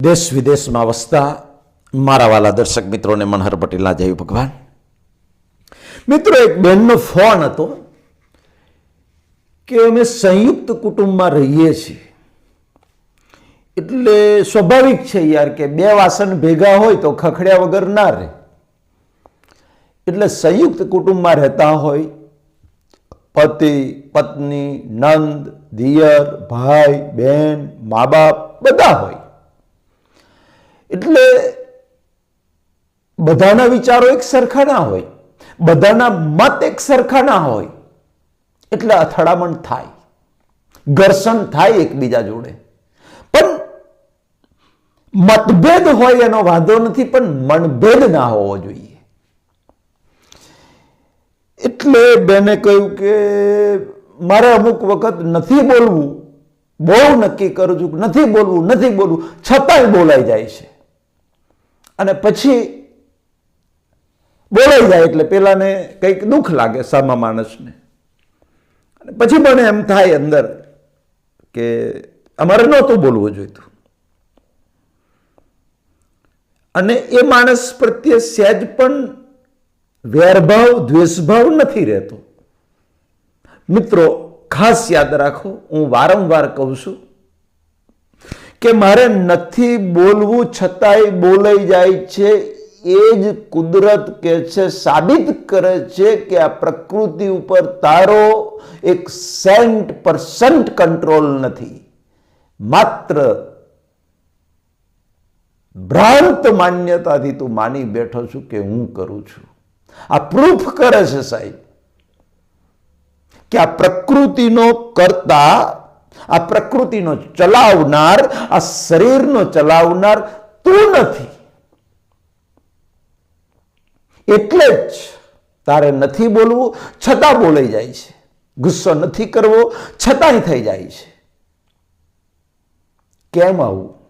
દેશ વિદેશમાં વસતા મારા વાલા દર્શક મિત્રોને મનહર પટેલના જય ભગવાન. મિત્રો, એક બહેનનો ફોન હતો કે અમે સંયુક્ત કુટુંબમાં રહીએ છીએ. એટલે સ્વાભાવિક છે યાર કે બે વાસણ ભેગા હોય તો ખખડ્યા વગર ના રહે. એટલે સંયુક્ત કુટુંબમાં રહેતા હોય પતિ, પત્ની, નંદ, દિયર, ભાઈ બહેન મા બાપ બધા હોય. એટલે બધાના વિચારો એક સરખા ના હોય, બધાના મત એક સરખા ના હોય, એટલે અથડામણ થાય, ઘર્ષણ થાય એકબીજા જોડે. પણ મતભેદ હોય એનો વાંધો નથી, પણ મનભેદ ના હોવો જોઈએ. એટલે બેને કહ્યું કે મારે અમુક વખત નથી બોલવું, બહુ નક્કી કરું છું નથી બોલવું નથી બોલવું, છતાંય બોલાઈ જાય છે. અને પછી બોલાઈ જાય એટલે પેલાને કંઈક દુઃખ લાગે સામા માણસને. અને પછી મને એમ થાય અંદર કે અમારે નહોતું બોલવું જોઈતું. અને એ માણસ પ્રત્યે સહેજ પણ વેરભાવ, દ્વેષભાવ નથી રહેતો. મિત્રો, ખાસ યાદ રાખો, હું વારંવાર કહું છું કે મારે નથી બોલવું છતાંય બોલાઈ જાય છે, એ જ કુદરત કે છે, સાબિત કરે છે કે આ પ્રકૃતિ ઉપર તારો એક સેન્ટ પરસન્ટ કંટ્રોલ નથી. માત્ર ભ્રાંત માન્યતાથી તું માની બેઠો છું કે હું કરું છું. આ પ્રૂફ કરે છે સાહેબ કે આ પ્રકૃતિનો કરતા આ પ્રકૃતિનો ચલાવનાર, આ શરીરનો ચલાવનાર તું નથી. એટલે જ તારે નથી બોલવું, છતાં બોલાઈ જાય છે. ગુસ્સો નથી કરવો, છતાંય થઈ જાય છે. કેમ આવું?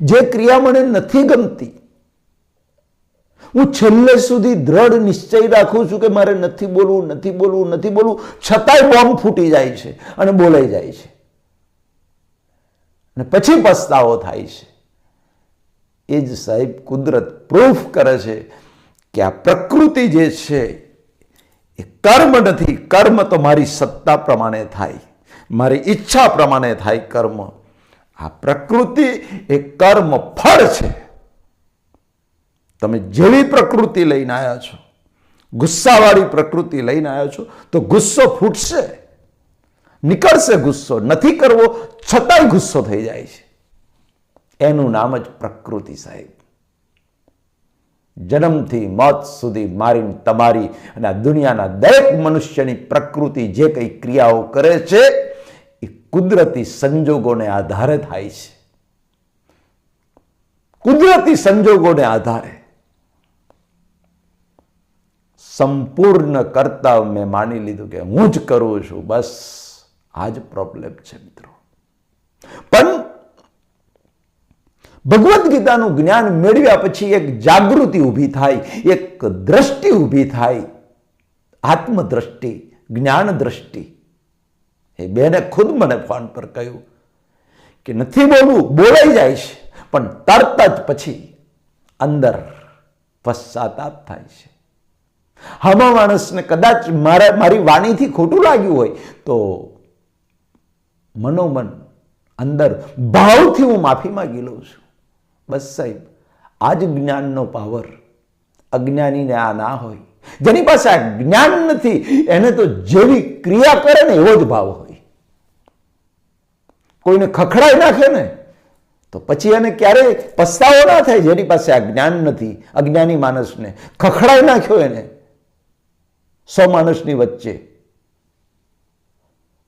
જે ક્રિયા મને નથી ગમતી હું છેલ્લે સુધી દ્રઢ નિશ્ચય રાખું છું કે મારે નથી બોલવું નથી બોલવું નથી બોલવું, છતાંય બોમ્બ ફૂટી જાય છે અને બોલાઈ જાય છે. અને પછી પસ્તાવો થાય છે. એ જ સાહેબ કુદરત પ્રૂફ કરે છે કે આ પ્રકૃતિ જે છે, એ કર્મ નથી. કર્મ તો મારી સત્તા પ્રમાણે થાય. મારી ઈચ્છા પ્રમાણે થાય કર્મ. આ પ્રકૃતિ એ કર્મ ફળ છે. તમે જેવી પ્રકૃતિ લઈને આવ્યા છો, ગુસ્સાવાળી પ્રકૃતિ લઈને આવ્યા છો, તો ગુસ્સો ફૂટશે. નીકળશે ગુસ્સો, નથી કરવો, છતાંય ગુસ્સો થઈ જાય છે. એનું નામ જ પ્રકૃતિ સાહેબ. જન્મથી મોત સુધી મારી તમારી અને આ દુનિયાના દરેક મનુષ્યની પ્રકૃતિ જે કંઈ ક્રિયાઓ કરે છે, એ કુદરતી સંજોગોને આધારે થાય છે. કુદરતી સંજોગોને આધારે. સંપૂર્ણ કરતા મેં માની લીધું કે હું જ કરું છું. બસ, આ જ પ્રોબ્લેમ છે મિત્રો. પણ ભગવદ્ ગીતાનું જ્ઞાન મેળવ્યા પછી એક જાગૃતિ ઊભી થાય, એક દ્રષ્ટિ ઊભી થાય. આત્મદ્રષ્ટિ, જ્ઞાન દ્રષ્ટિ. એ બેને ખુદ મને ફોન પર કહ્યું કે નથી બોલવું, બોલાઈ જાય છે, પણ તરત જ પછી અંદર પશ્ચાતાપ થાય છે. આમાં માણસને કદાચ મારા મારી વાણીથી ખોટું લાગ્યું હોય તો મનોમન અંદર ભાવથી હું માફી માગી લઉં છું. બસ સાહેબ, આ જ જ્ઞાનનો પાવર અજ્ઞાનીને આ ના હોય. જેની પાસે આ જ્ઞાન નથી, એને તો જેવી ક્રિયા કરે ને એવો જ ભાવ હોય. કોઈને ખખડાઈ નાખે ને, તો પછી એને ક્યારેય પસ્તાવો ના થાય જેની પાસે આ જ્ઞાન નથી, અજ્ઞાની માણસને ખખડાઈ નાખ્યો એને. સો માણસની વચ્ચે.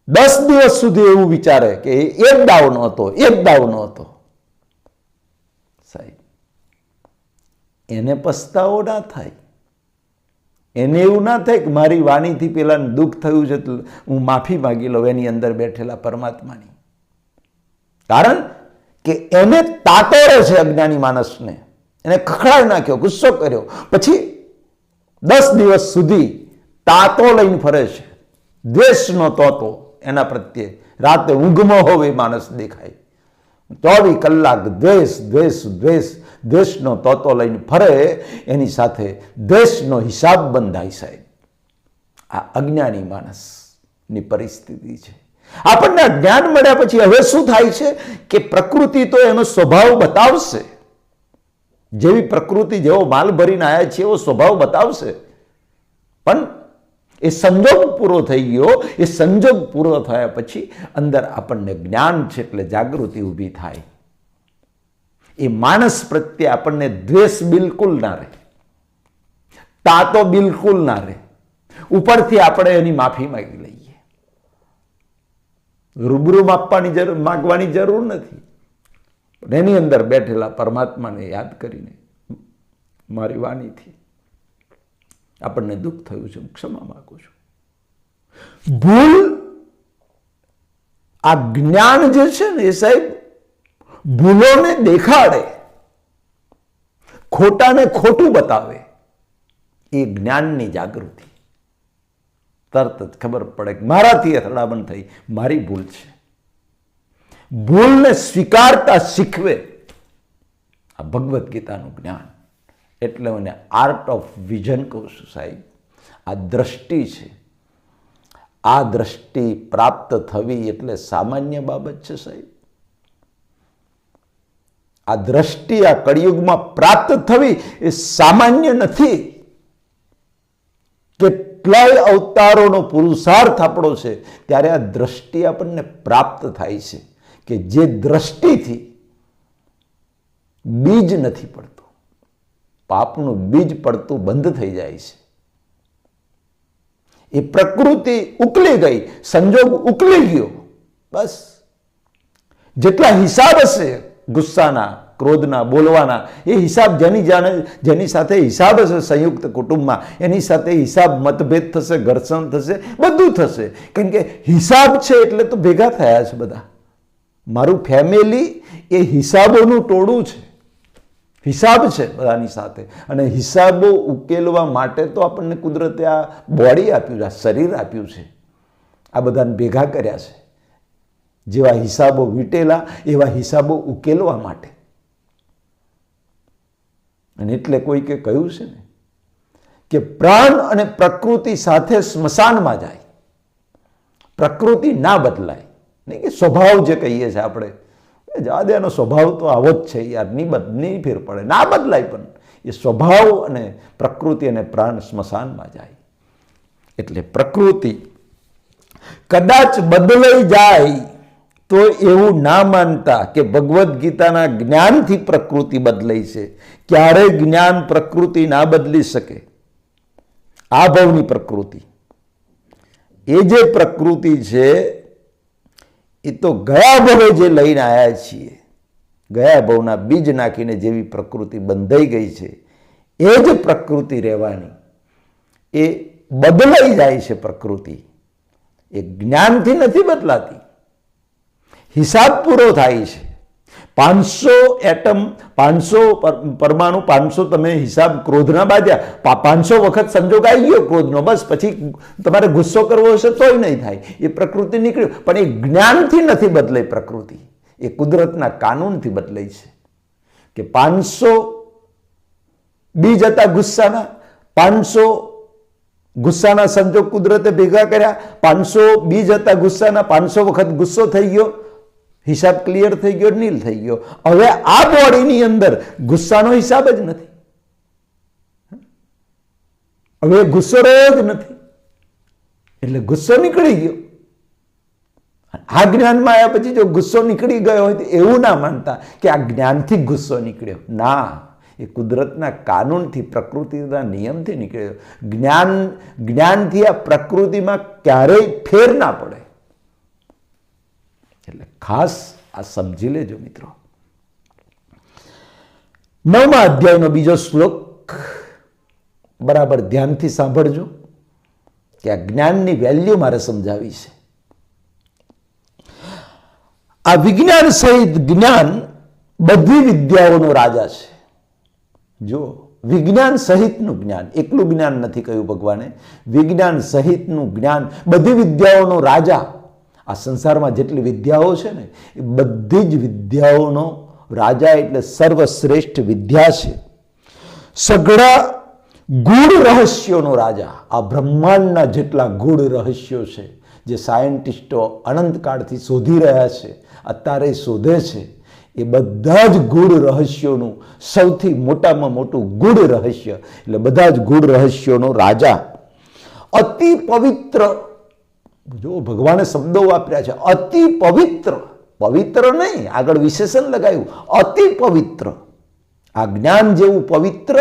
દસ દિવસ સુધી એવું વિચારે કે એક દાવ નહોતો, એક દાવ નહોતો. સાહેબ, એને પસ્તાવો ના થાય. એને એવું ના થાય કે મારી વાણીથી પેલાને દુઃખ થયું છે હું માફી માગી લઉં એની અંદર બેઠેલા પરમાત્માની. કારણ કે એને તાતોરે છે અજ્ઞાની માણસને. એને ખખડાવી નાખ્યો, ગુસ્સો કર્યો. પછી દસ દિવસ સુધી તાતો લઈને ફરે છે. દ્વેષનો તોતો એના પ્રત્યે રાતે ઊંઘમાં હોવે માણસ દેખાય. ચોવીસ કલાક દ્વેષ દ્વેષ દ્વેષ, દ્વેષનો તોતો લઈને ફરે, એની સાથે દ્વેષનો હિસાબ બંધાય સાહેબ. આ અજ્ઞાની માણસની પરિસ્થિતિ છે. આપણને જ્ઞાન મળ્યા પછી હવે શું થાય છે કે પ્રકૃતિ તો એનો સ્વભાવ બતાવશે. જેવી પ્રકૃતિ જેવો માલ ભરીને આવ્યા છે એવો સ્વભાવ બતાવશે. પણ એ સંજોગ પૂરો થઈ ગયો. એ સંજોગ પૂરો થયા પછી અંદર આપણને જ્ઞાન છે એટલે જાગૃતિ ઊભી થાય. એ માણસ પ્રત્યે આપણને દ્વેષ બિલકુલ ના રહે. તાતો બિલકુલ ના રહે. ઉપરથી આપણે એની માફી માંગી લઈએ. રૂબરૂ માપવાની જરૂર, માગવાની જરૂર નથી. એની અંદર બેઠેલા પરમાત્માને યાદ કરીને મારી વાણીથી આપણને દુઃખ થયું છે હું ક્ષમા માગું છું. ભૂલ? આ જ્ઞાન જે છે ને એ સાહેબ ભૂલોને દેખાડે ખોટાને ખોટું બતાવે એ જ્ઞાનની જાગૃતિ. તરત જ ખબર પડે કે મારાથી અથડામણ થઈ મારી ભૂલ છે. ભૂલને સ્વીકારતા શીખવે આ ભગવદ્ ગીતાનું જ્ઞાન. એટલે મને આર્ટ ઓફ વિઝન કહું છું સાહેબ. આ દ્રષ્ટિ છે. આ દ્રષ્ટિ પ્રાપ્ત થવી એટલે સામાન્ય બાબત છે સાહેબ. આ દ્રષ્ટિ આ કળિયુગમાં પ્રાપ્ત થવી એ સામાન્ય નથી. કેટલાય અવતારોનો પુરુષાર્થ આપણો છે. ત્યારે આ દ્રષ્ટિ આપણને પ્રાપ્ત થાય છે કે જે દ્રષ્ટિથી બીજ નથી પડતું. પાપનું બીજ પડતું બંધ થઈ જાય છે. એ પ્રકૃતિ ઉકલી ગઈ, સંજોગ ઉકલી ગયો. બસ. જેટલા હિસાબ હશે ગુસ્સાના, ક્રોધના, બોલવાના, એ હિસાબ જેની જાણે, જેની સાથે હિસાબ હશે સંયુક્ત કુટુંબમાં, એની સાથે હિસાબ મતભેદ થશે, ઘર્ષણ થશે, બધું થશે. કેમ કે હિસાબ છે એટલે તો ભેગા થયા છે બધા. મારું ફેમિલી એ હિસાબોનું ટોળું છે. હિસાબ છે બધાની સાથે. અને હિસાબો ઉકેલવા માટે તો આપણને કુદરતે આ બોડી આપ્યું છે, આ શરીર આપ્યું છે. આ બધાને ભેગા કર્યા છે. જેવા હિસાબો વીટેલા, એવા હિસાબો ઉકેલવા માટે. અને એટલે કોઈકે કહ્યું છે ને કે પ્રાણ અને પ્રકૃતિ સાથે સ્મશાનમાં જાય. પ્રકૃતિ ના બદલાય. નહીં કે સ્વભાવ જે કહીએ છીએ આપણે. એનો સ્વભાવ તો આવો જ છે, યાર નહીં બદ ફેર પડે, ના બદલાય પણ. એ સ્વભાવ અને પ્રકૃતિ અને પ્રાણ સ્મશાનમાં જાય. એટલે પ્રકૃતિ કદાચ બદલાઈ જાય તો એવું ના માનતા કે ભગવદ્ ગીતાના જ્ઞાનથી પ્રકૃતિ બદલાઈ છે. ક્યારેય જ્ઞાન પ્રકૃતિ ના બદલી શકે. આ ભાવની પ્રકૃતિ. એ જે પ્રકૃતિ છે એ તો ગયા ભવે જે લઈને આવ્યા છીએ, ગયા ભવના બીજ નાખીને જેવી પ્રકૃતિ બંધાઈ ગઈ છે, એ જ પ્રકૃતિ રહેવાની. એ બદલાઈ જાય છે પ્રકૃતિ. એ જ્ઞાનથી નથી બદલાતી. હિસાબ પૂરો થાય છે. પાંચસો એટમ પાંચસો પરમાણુ, પાંચસો તમે હિસાબ ક્રોધના બાંધ્યા. પાંચસો વખત સંજોગ આવી ગયો ક્રોધનો. બસ પછી તમારે ગુસ્સો કરવો હશે તોય નહીં થાય. એ પ્રકૃતિ નીકળ્યું. પણ એ જ્ઞાનથી નથી બદલાઈ પ્રકૃતિ. એ કુદરતના કાનૂનથી બદલાઈ છે. કે પાંચસો બીજ હતા ગુસ્સાના. પાંચસો ગુસ્સાના સંજોગ કુદરતે ભેગા કર્યા. પાંચસો બીજ હતા ગુસ્સાના. પાંચસો વખત ગુસ્સો થઈ ગયો. હિસાબ ક્લિયર થઈ ગયો, નીલ થઈ ગયો. હવે આ બોડીની અંદર ગુસ્સાનો હિસાબ જ નથી. હવે ગુસ્સો રહ્યો જ નથી. એટલે ગુસ્સો નીકળી ગયો. આ જ્ઞાનમાં આવ્યા પછી જો ગુસ્સો નીકળી ગયો હોય તો એવું ના માનતા કે આ જ્ઞાનથી ગુસ્સો નીકળ્યો. ના, એ કુદરતના કાનૂનથી, પ્રકૃતિના નિયમથી નીકળ્યો. જ્ઞાન, જ્ઞાનથી આ પ્રકૃતિમાં ક્યારેય ફેર ના પડે. એટલે ખાસ આ સમજી લેજો મિત્રો. નવમા અધ્યાયનો બીજો શ્લોક બરાબર ધ્યાનથી સાંભળજો કે આ જ્ઞાનની વેલ્યુ મારે સમજાવી છે. આ વિજ્ઞાન સહિત જ્ઞાન બધી વિદ્યાઓનો રાજા છે. જો વિજ્ઞાન સહિતનું જ્ઞાન, એકલું જ્ઞાન નથી કહ્યું ભગવાને. વિજ્ઞાન સહિતનું જ્ઞાન બધી વિદ્યાઓનો રાજા આ સંસારમાં જેટલી વિદ્યાઓ છે ને, એ બધી જ વિદ્યાઓનો રાજા એટલે સર્વશ્રેષ્ઠ વિદ્યા છે. સઘળા ગુણ રહસ્યોનો રાજા. આ બ્રહ્માંડના જેટલા ગુણ રહસ્યો છે, જે સાયન્ટિસ્ટો અનંતકાળથી શોધી રહ્યા છે, અત્યારે શોધે છે, એ બધા જ ગૂઢ રહસ્યોનું સૌથી મોટામાં મોટું ગૂઢ રહસ્ય, એટલે બધા જ ગુણ રહસ્યોનો રાજા. અતિ પવિત્ર જો ભગવાને શબ્દો વાપર્યા છે, અતિ પવિત્ર પવિત્ર નહીં, આગળ વિશેષણ લગાવ્યું અતિ પવિત્ર. આ જ્ઞાન જેવું પવિત્ર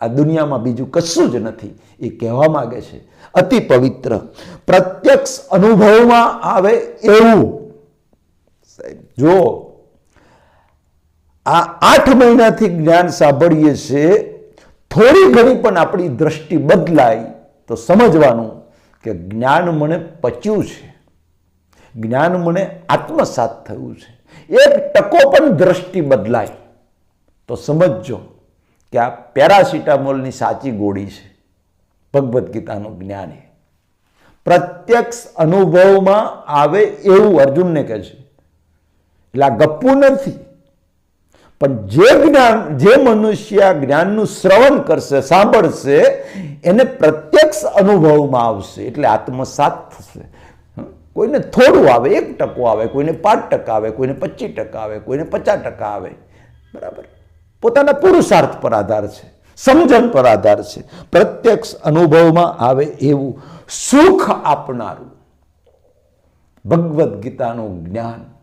આ દુનિયામાં બીજું કશું જ નથી, એ કહેવા માગે છે. અતિ પવિત્ર. પ્રત્યક્ષ અનુભવમાં આવે એવું. સાહેબ, જો આ આઠ મહિનાથી જ્ઞાન સાંભળીએ છીએ, થોડી ઘણી પણ આપણી દ્રષ્ટિ બદલાય તો સમજવાનું કે જ્ઞાન મને પચ્યું છે. જ્ઞાન મને આત્મસાત થયું છે. એક ટકો પણ દ્રષ્ટિ બદલાય. તો સમજજો કે આ પેરાસિટામોલની સાચી ગોળી છે. ભગવદ્ ગીતાનું જ્ઞાન એ. પ્રત્યક્ષ અનુભવમાં આવે એવું અર્જુનને કહે છે. એટલે આ ગપ્પુ નથી. પણ જે જ્ઞાન, જે મનુષ્ય જ્ઞાનનું શ્રવણ કરશે, સાંભળશે, એને પ્રત્યક્ષ અનુભવમાં આવશે, એટલે આત્મસાત થશે. કોઈને થોડું આવે, એક ટકો આવે, કોઈને પાંચ ટકા આવે, કોઈને પચીસ ટકા આવે, કોઈને પચાસ ટકા આવે. બરાબર? પોતાના પુરુષાર્થ પર આધાર છે, સમજણ પર આધાર છે. પ્રત્યક્ષ અનુભવમાં આવે એવું સુખ આપનારું ભગવદ્ ગીતાનું જ્ઞાન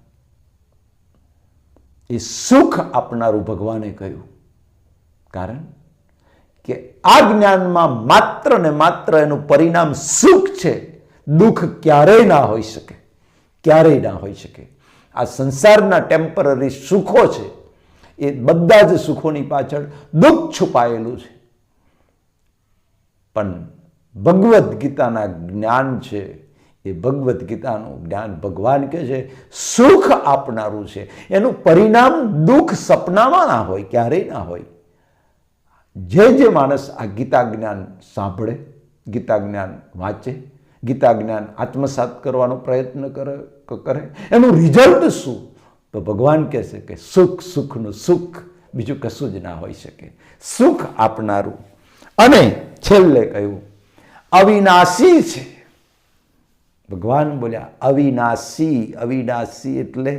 એ સુખ આપનારું ભગવાને કહ્યું. કારણ કે આ જ્ઞાનમાં માત્ર ને માત્ર એનું પરિણામ સુખ છે. દુઃખ ક્યારેય ના હોઈ શકે. ક્યારેય ના હોઈ શકે. આ સંસારના ટેમ્પરરી સુખો છે. એ બધા જ સુખોની પાછળ દુઃખ છુપાયેલું છે. પણ ભગવદ્ ગીતાના જ્ઞાન છે એ ભગવદ્ ગીતાનું જ્ઞાન ભગવાન કહે છે, સુખ આપનારું છે. એનું પરિણામ દુઃખ સપનામાં ના હોય, ક્યારેય ના હોય. જે જે માણસ આ ગીતા જ્ઞાન સાંભળે, ગીતા જ્ઞાન વાંચે, ગીતા જ્ઞાન આત્મસાત કરવાનો પ્રયત્ન કરે કરે, એનું રિઝલ્ટ શું? તો ભગવાન કહે છે કે સુખ સુખનું સુખ બીજું કશું જ ના હોઈ શકે. સુખ આપનારું. અને છેલ્લે કહ્યું, અવિનાશી છે. ભગવાન બોલ્યા, અવિનાશી અવિનાશી એટલે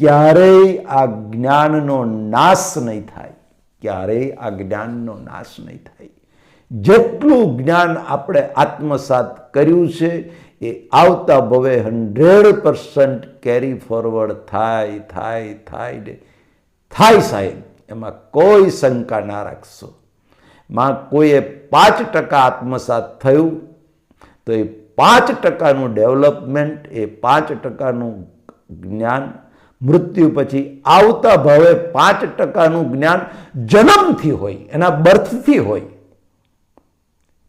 ક્યારેય આ જ્ઞાનનો નાશ નહીં થાય, ક્યારેય આ જ્ઞાનનો નાશ નહીં થાય. જેટલું જ્ઞાન આપણે આત્મસાત કર્યું છે, એ આવતા ભવે હંડ્રેડ પર્સન્ટ કેરી ફોરવર્ડ થાય થાય થાય ને થાય સાહેબ, એમાં કોઈ શંકા ના રાખશો. માં કોઈએ પાંચ ટકા આત્મસાત થયું, તો એ પાંચ ટકાનું ડેવલપમેન્ટ એ પાંચ ટકાનું જ્ઞાન, મૃત્યુ પછી આવતા ભાવે પાંચ ટકાનું જ્ઞાન જન્મથી હોય, એના બર્થથી હોય.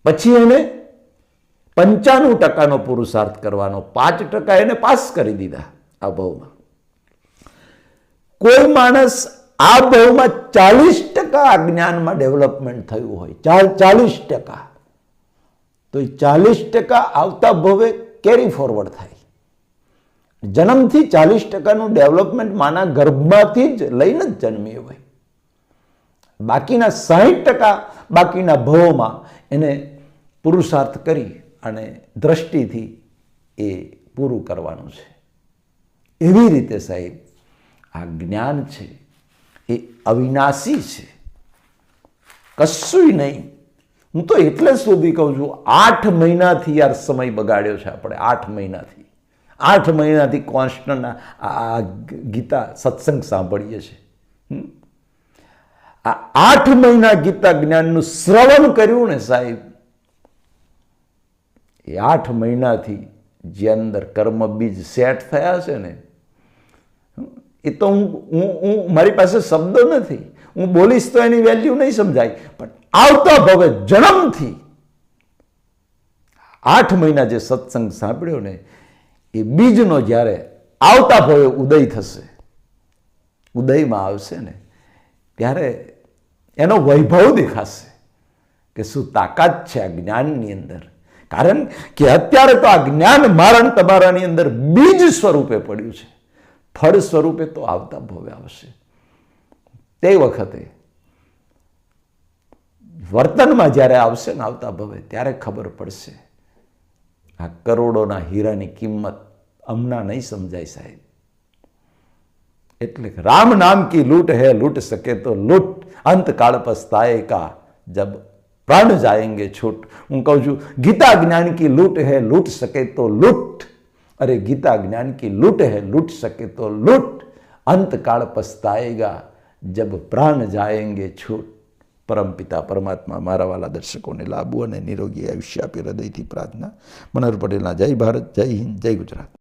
પછી એને પંચાણું ટકાનો પુરુષાર્થ કરવાનો, પાંચ ટકા એને પાસ કરી દીધા આ ભાવમાં. કોઈ માણસ આ ભાવમાં ચાલીસ ટકા આ જ્ઞાનમાં ડેવલપમેન્ટ થયું હોય ચાલીસ ટકા. તો એ ચાલીસ ટકા આવતા ભવે કેરી ફોરવર્ડ થાય. જન્મથી ચાલીસ ટકાનું ડેવલપમેન્ટ માના ગર્ભમાંથી જ લઈને જ જન્મી હોય. બાકીના સાહીઠ ટકા બાકીના ભવોમાં એને પુરુષાર્થ કરી અને દ્રષ્ટિથી એ પૂરું કરવાનું છે. એવી રીતે સાહેબ, આ જ્ઞાન છે, એ અવિનાશી છે. કશું નહીં. હું તો એટલે સુધી કહું છું, આઠ મહિનાથી યાર સમય બગાડ્યો છે આપણે, આઠ મહિનાથી. આઠ મહિનાથી કોન્સ્ટન્ટ આ ગીતા સત્સંગ સાંભળીએ છીએ. આ આઠ મહિના ગીતા જ્ઞાનનું શ્રવણ કર્યું ને સાહેબ, એ આઠ મહિનાથી જે અંદર કર્મ બીજ સેટ થયા છે ને એ તો હું હું મારી પાસે શબ્દો નથી. હું બોલીશ તો એની વેલ્યુ નહીં સમજાય. પણ આવતા ભવે જન્મથી આઠ મહિના જે સત્સંગ સાંભળ્યો ને, એ બીજનો જ્યારે આવતા ભવે ઉદય થશે, ઉદયમાં આવશે ને, ત્યારે એનો વૈભવ દેખાશે કે શું તાકાત છે આ જ્ઞાનની અંદર. કારણ કે અત્યારે તો આ જ્ઞાન મારણ તમારાની અંદર બીજ સ્વરૂપે પડ્યું છે. ફળ સ્વરૂપે તો આવતા ભવે આવશે. તે વખતે વર્તનમાં જ્યારે આવશે ને આવતા ભવે ત્યારે ખબર પડશે આ કરોડોના હીરાની કિંમત હમણાં નહીં સમજાય સાહેબ એટલે રામ નામ કી લૂંટ હે લૂંટ સકે તો લૂંટ અંતકાળ પસ્તાએ કા જબ પ્રાણ જાયંગે છૂટ હું કહું છું ગીતા જ્ઞાન કી લૂંટ હે લૂંટ સકે તો લૂંટ અરે ગીતા જ્ઞાન કી લૂંટ હે લૂંટ સકે તો લૂંટ અંતકાળ પસ્તાએગા જબ પ્રાણ જાયંગે છૂટ પરમપિતા પરમાત્મા મારા વાલા દર્શકોને લાભવું અને નિરોગી આયુષ્ય આપી હૃદયથી પ્રાર્થના મનોહર પટેલના જય ભારત જય હિન્દ જય ગુજરાત